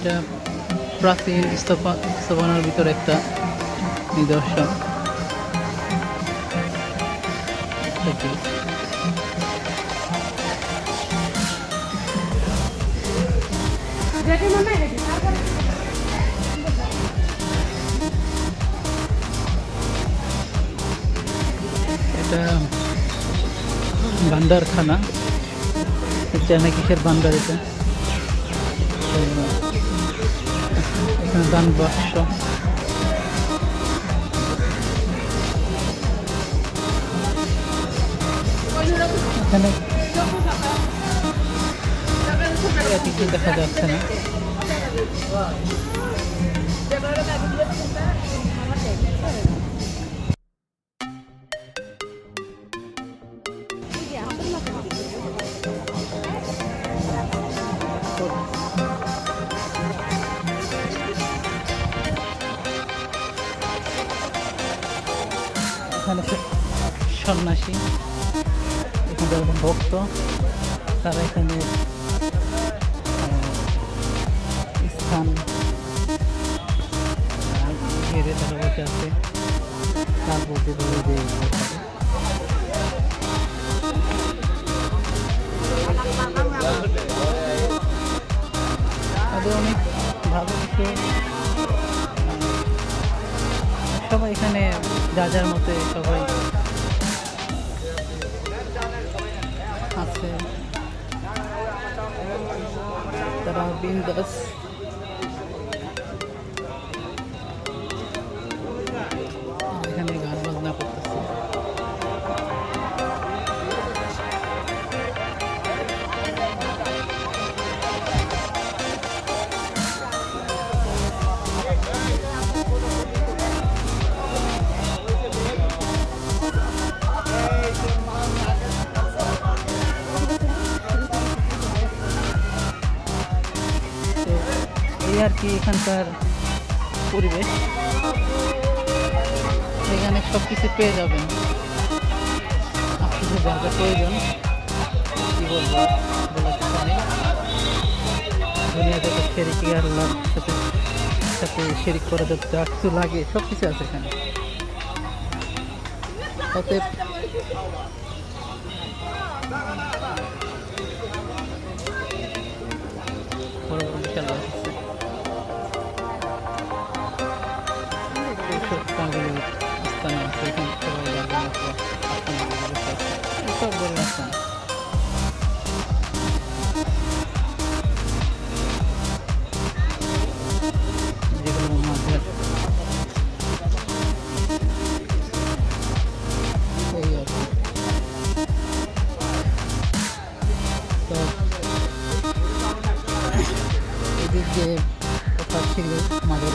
এটা প্রাচীন স্থাপন স্থাপনার ভিতর একটা নিদর্শন। এটা ভান্ডারখানা। এটা না কিসের ভান্ডার এটা? দান বাক্স এখানে কিছু দেখা যাচ্ছে না এখানে সন্ন্যাসী, এখানে যারা ভক্ত, তারা এখানে স্থান ঘিরে তারা বসে আছে। তার প্রতি বলে দিয়ে তাদের অনেক ভালো কিছু সবাই এখানে যা যার মতো সবাই আছে। তারা বিন্দাস। এই আর কি এখানকার পরিবেশ। এখানে সব কিছু পেয়ে যাবেন। আপনাদের যা যা প্রয়োজন, কী বলব সাথে সাথে শেরিক লাগে সব কিছু আছে এখানে। অতএব এদিক দিয়ে কথা ছিল মাঝে